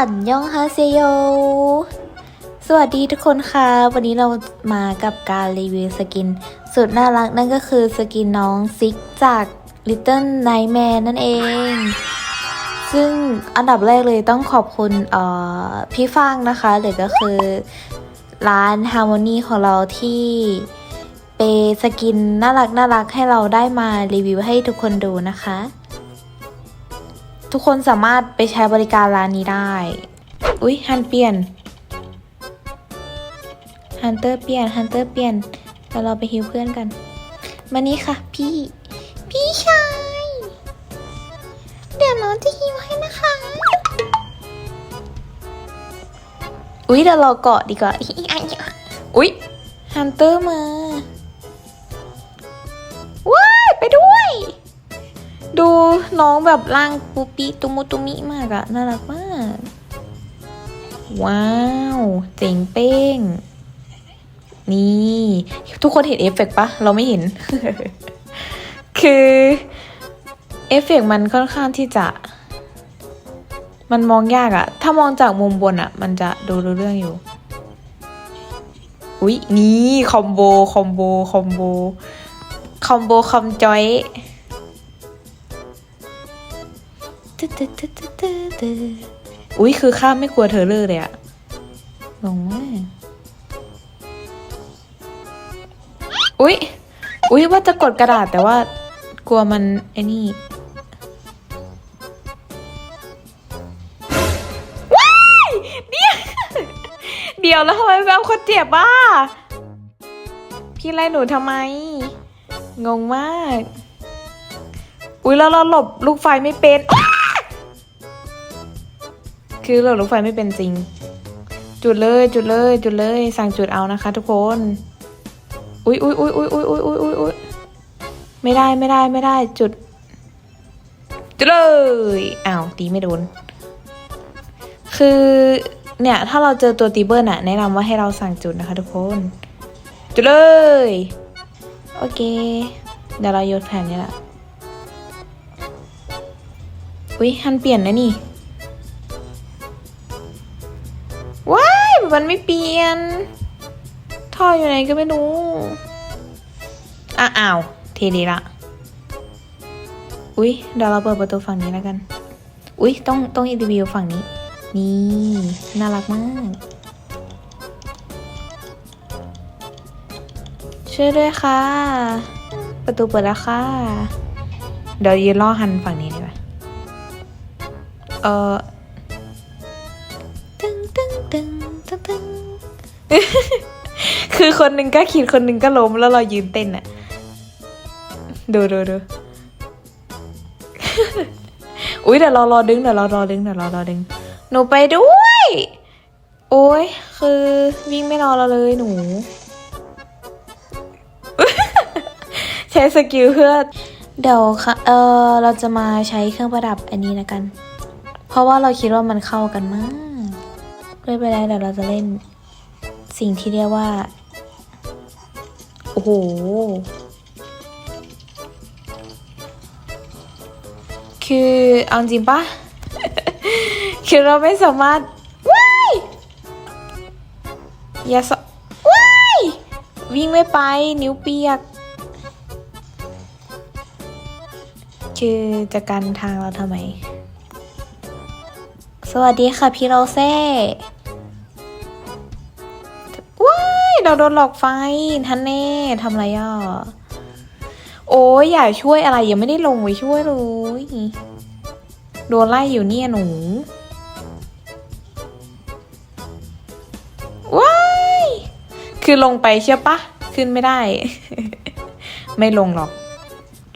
อันยองฮาเซโย สวัสดีทุกคนค่ะ วันนี้เรามากับการรีวิวสกิน สุดน่ารักนั่นก็คือสกินน้องซิกจาก Little Nightmare นั่นเอง ซึ่งอันดับแรกเลยต้องขอบคุณออพี่ฟางนะคะหรือก็คือร้าน Harmony ของเราที่เปสกินน่ารักน่ารักให้เราได้มารีวิวให้ทุกคนดูนะคะ ทุกคนสามารถไปใช้บริการร้านนี้ได้ อุ๊ยฮันเปลี่ยนฮันเตอร์เปลี่ยนฮันเตอร์เปลี่ยนเดี๋ยวเราไปฮิวเพื่อนกัน มานี่ค่ะ พี่ พี่ชาย เดี๋ยวน้องจะฮิวให้นะคะ อุ๊ยเดี๋ยวเราเกาะดีกว่าอุ๊ยฮันเตอร์มา ดูน้องแบบร่างปูปิตุมุตุมิมากอะน่ารักมาก ว้าวเจ๋งเป้ง นี่ ทุกคนเห็นเอฟเฟกต์ปะ เราไม่เห็น คือเอฟเฟกต์มันค่อนข้างที่จะ มันมองยากอะถ้ามองจากมุมบนอะมันจะดูรู้เรื่องอยู่ อุ๊ย นี่ คอมโบ คอมโบ คอมโบ คอมโบ คอมจอย อุ้ยคือข้ามไม่กลัวเธอเลยเลยอะงงมากอุ้ยอุ้ยว่าจะกดกระดาษแต่ว่ากลัวมันไอ้นี่เดี๋ยวแล้วทำไมแววคนเจ็บอะพี่ไล่หนูทำไม งงมาก อุ้ยแล้วเราหลบลูกไฟไม่เป็น คือเราลูกไฟไม่เป็นจริง จุดเลยจุดเลยจุดเลยสั่งจุดเอานะคะ ทุกคน อุ้ยอุ้ยอุ้ยอุ้ยอุ้ยอุ้ยอุ้ยอุ้ยอุ้ยไม่ได้ไม่ได้ไม่ได้จุด จุดเลยอ้าวตีไม่โดน คือเนี่ยถ้าเราเจอตัวตีเบิลอะแนะนำว่าให้เราสั่งจุดนะคะ ทุกคน จุดเลย โอเค เดี๋ยวเราโยนแผ่นนี้ละอุ้ยฮันเปลี่ยนนะนี่ มันไม่เปลี่ยน ท่ออยู่ไหนก็ไม่รู้อ้าวเทดีละ อุ๊ยเดี๋ยวเราเปิดประตูฝั่งนี้แล้วกัน อุ๊ยต้องต้องรีวิวฝั่งนี้ นี่ น่ารักมากช่วยด้วยค่ะ ประตูเปิดแล้วค่ะ เดี๋ยวยืนล่อหันฝั่งนี้ดีกว่าเออ คือคนหนึ่งก็ขีดคนหนึ่งก็ล้มแล้วเรายืนเต้นอะดูดูดูอุ้ยเดี๋ยวรารอดึงเดี๋ยวรารอดึงเดี๋ยวรารอดึง หนูไปด้วย โอ้ยคือวิ่งไม่รอเราเลยหนู ใช้สกิลเพื่อเดี๋ยวค่ะ เออเราจะมาใช้เครื่องประดับอันนี้นะกัน เพราะว่าเราคิดว่ามันเข้ากันมากไม่เป็นไรเดี๋ยวเราจะเล่น สิ่งที่เรียกว่า โอ้โห คือเอาจริงปะคือเราไม่สามารถว้ายอย่าสว้ายวิ่งไม่ไปนิ้วเปียก คือจะกันทางเราทำไม สวัสดีค่ะพี่โรเซ่ เราโดนหลอกไฟทันเน่ทำไรอะ โอ้ยอย่าช่วยอะไรยังไม่ได้ลงไปช่วยเลยโดนไล่อยู่เนี่ยหนูว้ายคือลงไปเชื่อปะขึ้นไม่ได้ ไม่ลงหรอก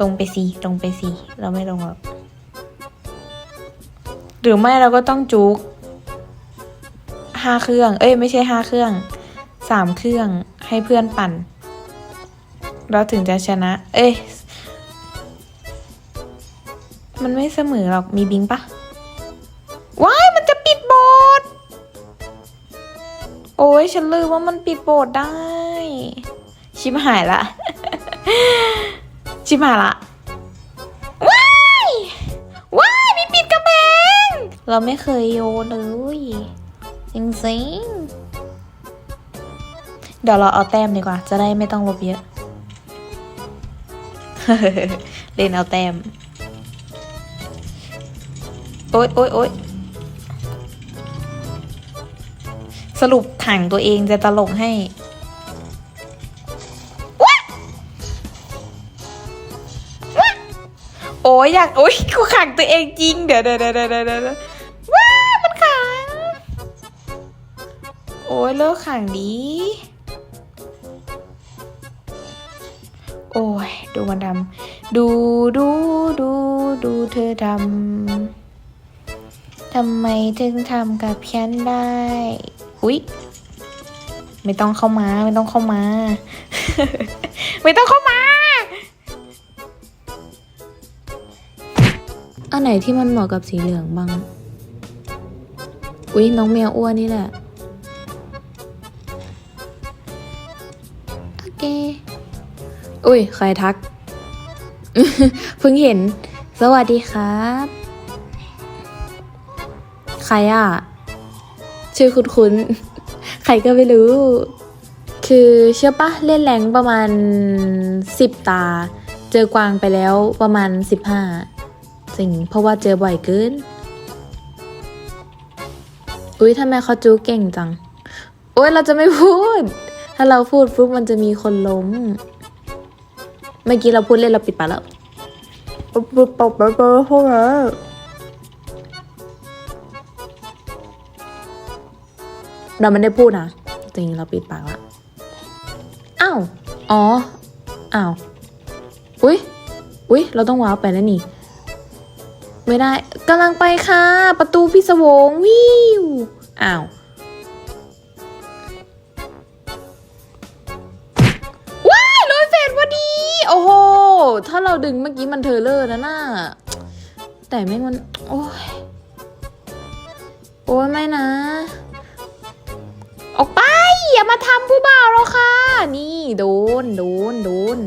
ลงไปสิลงไปสิเราไม่ลงหรอกหรือไม่เราก็ต้องจุกห้าเครื่อง เอ้ย ไม่ใช่ห้าเครื่อง สามเครื่องให้เพื่อนปั่น เราถึงจะชนะ เอ้ย มันไม่เสมอหรอก มีบิงปะว้ายมันจะปิดโบสถ์โอ้ยฉันลืมว่ามันปิดโบสถ์ได้ ชิบหายละ ชิบหายละว้ายว้ายมีปิดกระแพงเราไม่เคยโยนเลยจริงๆ เดี๋ยวเราเอาแต้มดีกว่า จะได้ไม่ต้องลบเยอะ เล่นเอาแต้ม โอ๊ยโอ๊ยโอ๊ยสรุปขังตัวเองจะตลกให้ว้าวโอ้ยอยากโอ๊ยกูขังตัวเองจริงเดะเดะเดี๋ยวเดี๋ยวเดี๋ยวเดี๋ยวว้ามันขัง โอ้ยเลิกขังดี โอ้ย ดูมันทำดูดูดูดูเธอทำทำไมถึงทำกับฉันได้ อุ๊ย ไม่ต้องเข้ามา ไม่ต้องเข้ามา ไม่ต้องเข้ามา อันไหนที่มันเหมาะกับสีเหลืองบ้าง อุ๊ย น้องแมวอ้วนนี่แหละ อุ้ยใครทัก เพิ่งเห็น สวัสดีครับ ใครอะ ชื่อคุ้นคุ้นๆใครก็ไม่รู้ คือเชื่อปะเล่นแรงประมาณสิบตา เจอกวางไปแล้วประมาณสิบห้าจริงเพราะว่าเจอบ่อยเกิน อุ้ยทำไมเขาจูเก่งจัง โอ้ยเราจะไม่พูด ถ้าเราพูดปุ๊บมันจะมีคนล้ม เมื่อกี้เราพูดเล่นเราปิดปากแล้วปุ๊บปุ๊บปุ๊บปุ๊บปุ๊บปุ๊บเราไม่ได้พูดนะจริงเราปิดปากละอ้าวอ๋ออ้าวอุ๊ยอุ๊ยเราต้องว้าวไปแล้วนี่ ไม่ได้กำลังไปค่ะ ประตูพิศวงวิวอ้าว ถ้าเราดึงเมื่อกี้มันเทเลอร์นะน่าแต่ไม่งมัน โอ้ย โอ้ยไม่นะ ออกไป อย่ามาทำผู้บ่าวเราค่ะ นี่โดน โดน โดน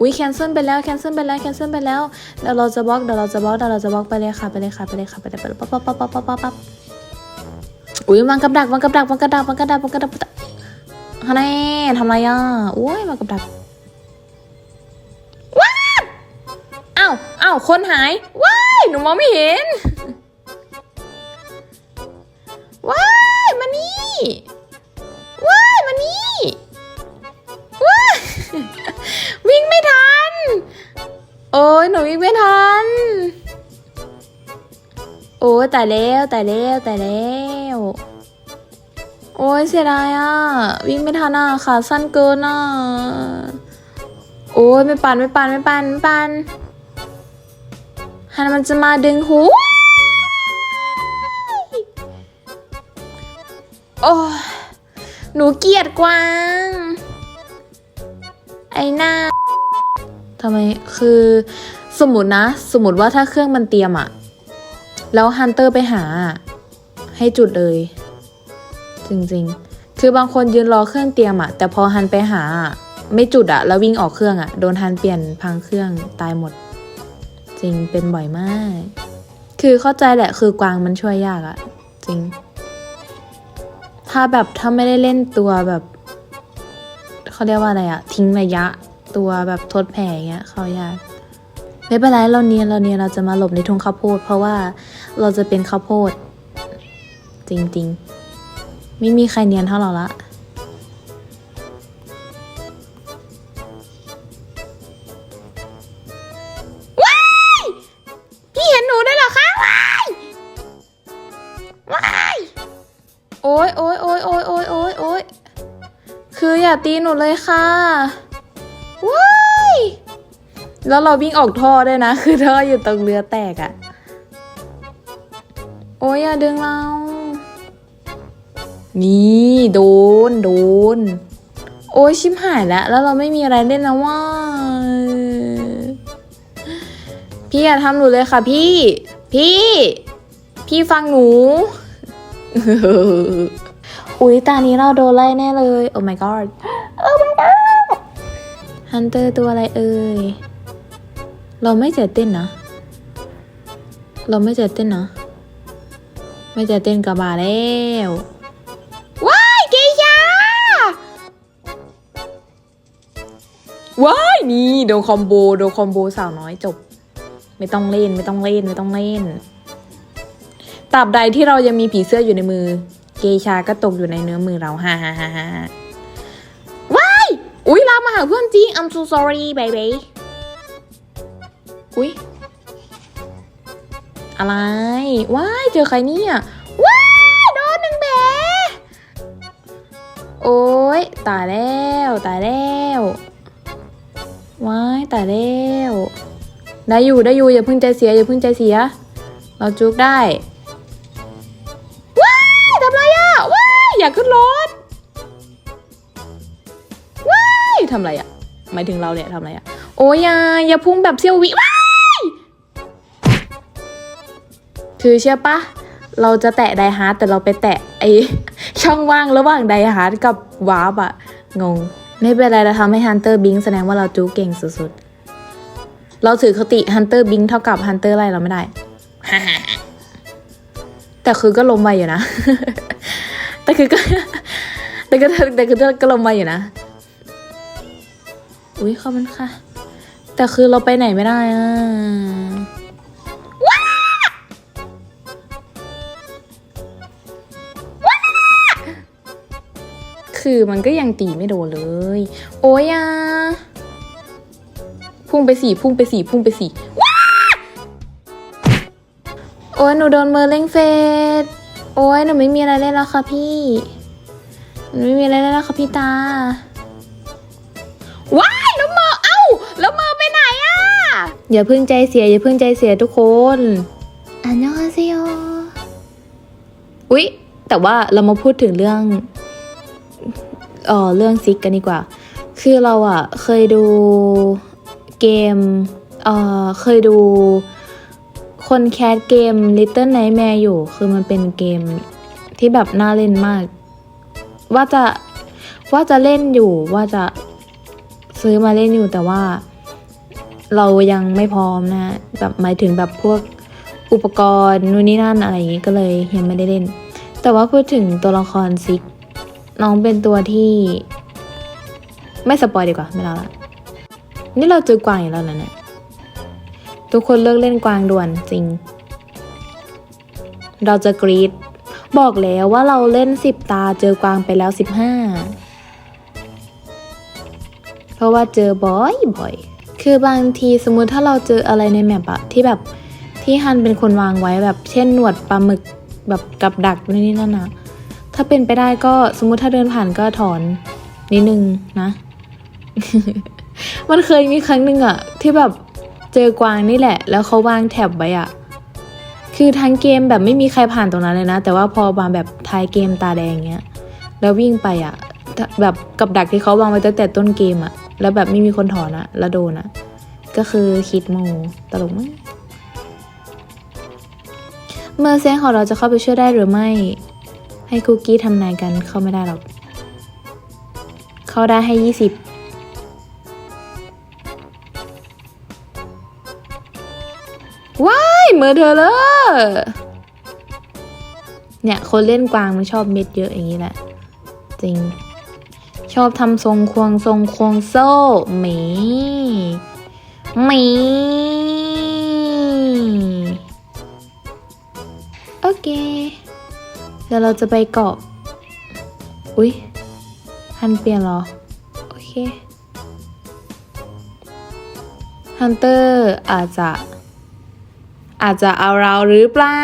อุ้ยแคนเซิลไปแล้วแคนเซิลไปแล้วแคนเซิลไปแล้วเดี๋ยวเราจะบล็อกเดี๋ยวเราจะบล็อกเดี๋ยวเราจะบล็อกไปเลยค่ะไปเลยค่ะไปเลยค่ะไปเลยไปเลยปั๊บปั๊บปั๊บปั๊บปั๊บปั๊บปั๊บอุ้ยวางกับดักวางกับดักวางกับดักวางกับดักวางกับดักฮะแน่ทำไรอะโอ้ยวางกับดักาวคนหาย ว้าย หนูมองไม่เห็น ว้าย มานี่ ว้าย มานี่ ว้าย วิ่งไม่ทัน โอ้ยหนูวิ่งไม่ทัน โอ้ยตายแล้วตายแล้วตายแล้วโอ้ยเสียดายอะ วิ่งไม่ทันอะขาสั้นเกินอะโอ้ยไม่ปันไม่ปันไม่ปันไม่ปันฮัน มันจะมาดึงหู โอ้หนูเกลียดกวาง ไอ้หน้าทำไม คือสมมตินะ สมมติว่าถ้าเครื่องมันเตรียมอะแล้วฮันเตอร์ไปหา ให้จุดเลย จริงๆ คือบางคนยืนรอเครื่องเตรียมอะแต่พอฮันไปหา ไม่จุดอะแล้ววิ่งออกเครื่องอะโดนฮันเปลี่ยนพังเครื่องตายหมด จริงเป็นบ่อยมาก คือเข้าใจแหละคือกวางมันช่วยยากอะจริง ถ้าแบบถ้าไม่ได้เล่นตัวแบบเขาเรียกว่าอะไรอะทิ้งระยะตัวแบบทดแผลอย่างเงี้ยเขายากไม่เป็นไรเราเนียนเราเนียนเราจะมาหลบในทุ่งข้าวโพด เพราะว่าเราจะเป็นข้าวโพด จริงๆ ไม่มีใครเนียนเท่าเราละ โอ้ยโอ้ยโอ้ยโอ้ยโอ้ยโอ้ยโอ้ยคืออย่าตีหนูเลยค่ะว้ายแล้วเราวิ่งออกท่อด้วยนะ คือท่ออยู่ตรงเรือแตกอะโอ้ยอย่าดึงเรา นี่โดนโดน โอ้ยชิมหายแล้ว แล้วเราไม่มีอะไรเล่นแล้วว่า พี่อย่าทำหนูเลยค่ะพี่ พี่ พี่ฟังหนู อุ๊ย ตานี้เราโดนไล่แน่เลย โอ้ my god โอ้ my god ฮันเตอร์ตัวอะไรเอ่ย เราไม่เจ็เต้นนะ เราไม่เจ็เต้นนะ ไม่จะเต้นกับบาแล้ว ว้ายเกยาว้ายนี่โดนคอมโบ โดนคอมโบสาวน้อยจบ ไม่ต้องเล่น ไม่ต้องเล่น ไม่ต้องเล่น ตราบใดที่เรายังมีผีเสื้ออยู่ในมือ เกชาก็ตกอยู่ในเนื้อมือเราฮ่าฮ่าฮ่าฮ่าว้ายอุ้ยลามาหาเพื่อนจริง I'm so sorry baby อุ้ยอะไรว้ายเจอใครเนี่ยว้ายโดนหนึ่งแผลโอ้ยตายแล้วตายแล้วว้ายตายแล้วได้อยู่ได้อยู่อย่าเพิ่งใจเสียอย่าเพิ่งใจเสีย เราจุกได้ ทำอะไรอะหมายถึงเราเนี่ยทำอะไรอะโอ้ยอย่าอย่าพุ่งแบบเซี่ยววิว้ายคือเชื่อปะเราจะแตะไดฮาร์ดแต่เราไปแตะไอช่องว่างระหว่างไดฮาร์ดกับวาร์ปอะงง ไม่เป็นไรเราทำให้ฮันเตอร์บิงแสดงว่าเราจูเก่งสุดๆ เราถือคติฮันเตอร์บิงเท่ากับฮันเตอร์ไล่เราไม่ได้ แต่คือก็ลมไปอยู่นะ แต่คือก็แต่ก็แต่คือก็ลมไปอยู่นะ อุ้ยขอบคุณค่ะ แต่คือเราไปไหนไม่ได้อะคือมันก็ยังตีไม่โดนเลย โอ้ยอะพุ่งไปสี่พุ่งไปสี่พุ่งไปสี่ว้าโอ้ยหนูโดนเมอร์เล่งเฟสโอ้ยหนูไม่มีอะไรเล่นแล้วค่ะพี่หนูไม่มีอะไรเล่นแล้วค่ะพี่ตาว้า แล้วเมอร์ไปไหนอะอย่าเพิ่งใจเสีย อย่าเพิ่งใจเสียทุกคนอันยองอาเซโยอุ๊ย แต่ว่าเรามาพูดถึงเรื่องเออเรื่องซิกกันดีกว่า คือเราอะเคยดูเกมเออเคยดูคนแคสเกม Little Nightmare อยู่ คือมันเป็นเกมที่แบบน่าเล่นมาก ว่าจะว่าจะเล่นอยู่ว่าจะซื้อมาเล่นอยู่แต่ว่า เรายังไม่พร้อมนะแบบหมายถึงแบบพวกอุปกรณ์นู่นนี่นั่นอะไรอย่างงี้ก็เลยยังไม่ได้เล่น แต่ว่าพูดถึงตัวละครซิก น้องเป็นตัวที่ ไม่สปอยดีกว่าไม่เล่าละนี่เราเจอกวางอีกแล้วนะเนี่ยทุกคนเลิกเล่นกวางด่วนจริง เราจะกรีดบอกแล้วว่าเราเล่นสิบตาเจอกวางไปแล้วสิบห้าเพราะว่าเจอบ่อยบ่อย คือบางทีสมมุติถ้าเราเจออะไรในแมปอะที่แบบที่ฮันเป็นคนวางไว้แบบเช่นหนวดปลาหมึกแบบกับดักนู่นนี่นั่นนะถ้าเป็นไปได้ก็สมมุติถ้าเดินผ่านก็ถอนนิดนึงนะ มันเคยมีครั้งหนึ่งอะที่แบบเจอกวางนี่แหละ แล้วเขาวางแท็บไว้อะคือทั้งเกมแบบไม่มีใครผ่านตรงนั้นเลยนะ แต่ว่าพอมาแบบท้ายเกมตาแดงเงี้ย แล้ววิ่งไปอะแบบกับดักที่เขาวางไว้ตั้งแต่ต้นเกมอะ แล้วแบบไม่มีคนถอนอะแล้วโดนอะก็คือคิดโมตลกมากเมื่อเซนของเราจะเข้าไปช่วยได้หรือไม่ ให้คุกกี้ทำนายกันเข้าไม่ได้หรอก เข้าได้ให้ยี่สิบว้ายเมอร์เธอเลยเนี่ย คนเล่นกวางมันชอบเม็ดเยอะอย่างนี้แหละ จริง ชอบทำทรงควงทรงควงโซ่หมีหมีโอเคเดี๋ยวเราจะไปเกาะอุ๊ยฮันเปลี่ยนเหรอ โอเคฮันเตอร์อาจจะ อาจจะเอาเราหรือเปล่า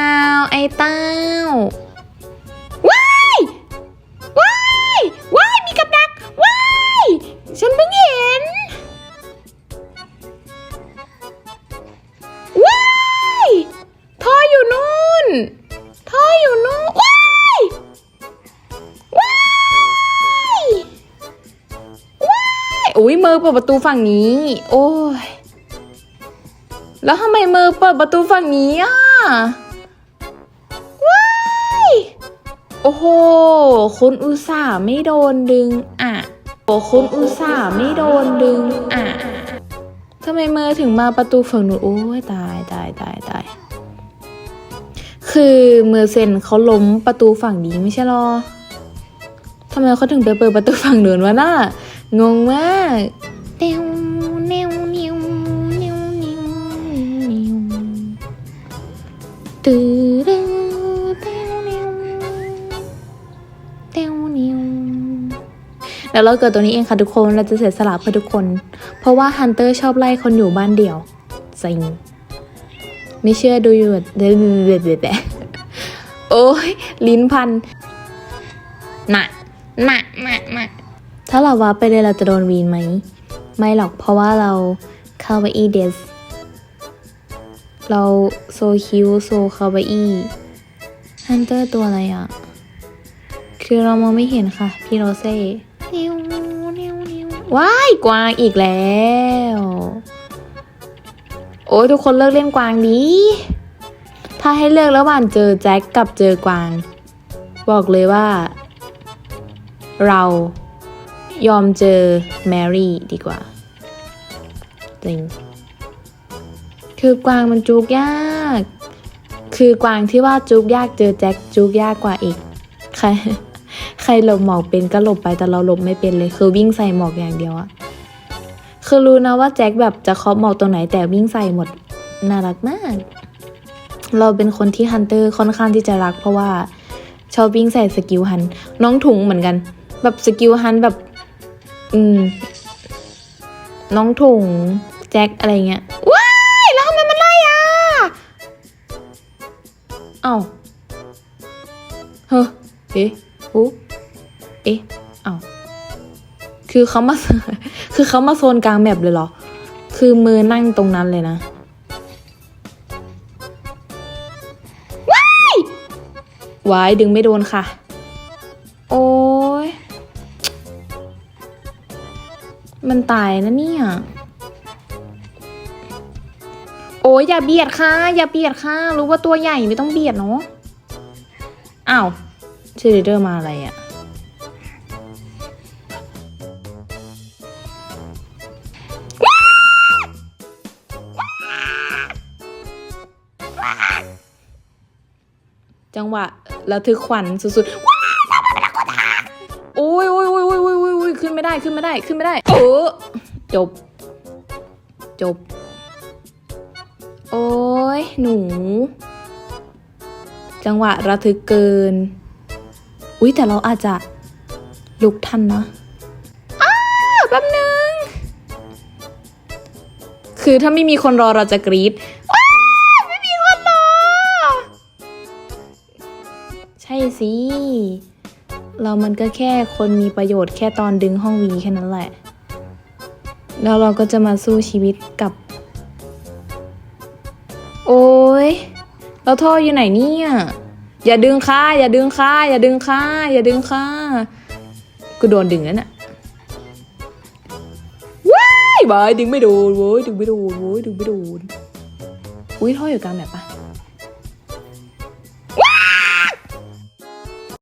ไอ้เต้า นู่ออยู่นู่นว้ายว้ายว้ายอุ้ยมือเปิดประตูฝั่งนี้ โอ้ยแล้วทำไมมือเปิดประตูฝั่งนี้อะว้ายโอ้โหคุณอุตส่าห์ไม่โดนดึงอะโอ้คุณอุตส่าห์ไม่โดนดึงอะทำไมมือถึงมาประตูฝั่งนู้นโอ้ยตายตายตายตาย คือเมอร์เซนเขาล้มประตูฝั่งนี้ไม่ใช่หรอทำไมเขาถึงไปเปิดประตูฝั่งเดินวะน่างงมากเนียวเนียวเนียวเนียวเนียวเนียวตื้อดื้อเตียวเนียวเตียวเนียวแล้วเราเกิดตัวนี้เองค่ะทุกคนเราจะเสียสละเพื่อทุกคน เพราะว่าฮันเตอร์ชอบไล่คนอยู่บ้านเดี่ยวซิง ไม่เชื่อดูอยู่แบบเด็ดเด็ดเด็ดโอ้ยลิ้นพันหนักหนักหนักหนักถ้าเราว่าไปเลยเราจะโดนวีนไหม ไม่หรอกเพราะว่าเราคาวาอีเดสเราโซคิวโซคาวาอีฮันเตอร์ตัวอะไรอะ คือเรามองไม่เห็นค่ะ พี่โรเซ่นิวนิวนิวว้ายกวางอีกแล้ว โอ้ยทุกคนเลิกเล่นกวางดีถ้าให้เลือกระหว่างเจอแจ็คกับเจอกวาง บอกเลยว่า เรายอมเจอแมรี่ดีกว่า จริง คือกวางมันจุกยาก คือกวางที่ว่าจุกยากเจอแจ็คจุกยากกว่าอีก ใคร ใครหลบหมอกเป็นก็หลบไปแต่เราหลบไม่เป็นเลย คือวิ่งใส่หมอกอย่างเดียวอะ คือรู้นะว่าแจ็คแบบจะเคาะหมอกตรงไหนแต่วิ่งใส่หมด น่ารักมาก เราเป็นคนที่ฮันเตอร์ค่อนข้างที่จะรัก เพราะว่าชอบวิ่งใส่สกิลฮัน น้องถุงเหมือนกัน แบบสกิลฮันแบบ อืม น้องถุงแจ็คอะไรเงี้ย ว้ายแล้วทำไมมันไล่อะ เอ้า เฮ้อเอ๊ะหูเอ๊ะเอ้าคือเขามา คือเขามาโซนกลางแมปเลยเหรอ คือมือนั่งตรงนั้นเลยนะว้ายว้ายดึงไม่โดนค่ะ โอ้ย มันตายนะเนี่ย โอ้ยอย่าเบียดค่ะ อย่าเบียดค่ะ รู้ว่าตัวใหญ่ไม่ต้องเบียดเนาะ อ้าวเชอร์เดอร์มาอะไรอะ่ะ จังหวะระทึกขวัญสุดๆว้ายโอ้ยโอ้ยโอ้ยโอ้ยโอ้ยโอ้ยโอ้ยขึ้นไม่ได้ขึ้นไม่ได้ขึ้นไม่ได้เออจบ จบ โอ้ยหนู จังหวะระทึกเกิน อุ้ยแต่เราอาจจะลุกทันนะอ้าแป๊บนึง คือถ้าไม่มีคนรอเราจะกรี๊ด สิ เรามันก็แค่คนมีประโยชน์แค่ตอนดึงห้องวีแค่นั้นแหละ แล้วเราก็จะมาสู้ชีวิตกับ โอ้ยแล้วท่ออยู่ไหนเนี่ย อย่าดึงค่าอย่าดึงค่าอย่าดึงค่าอย่าดึงค่ากูโดนดึงแล้วน่ะว้ายบายดึงไม่โดนโว้ยดึงไม่โดนโว้ยดึงไม่โดนอุ้ยท่ออยู่กลางแบบปะ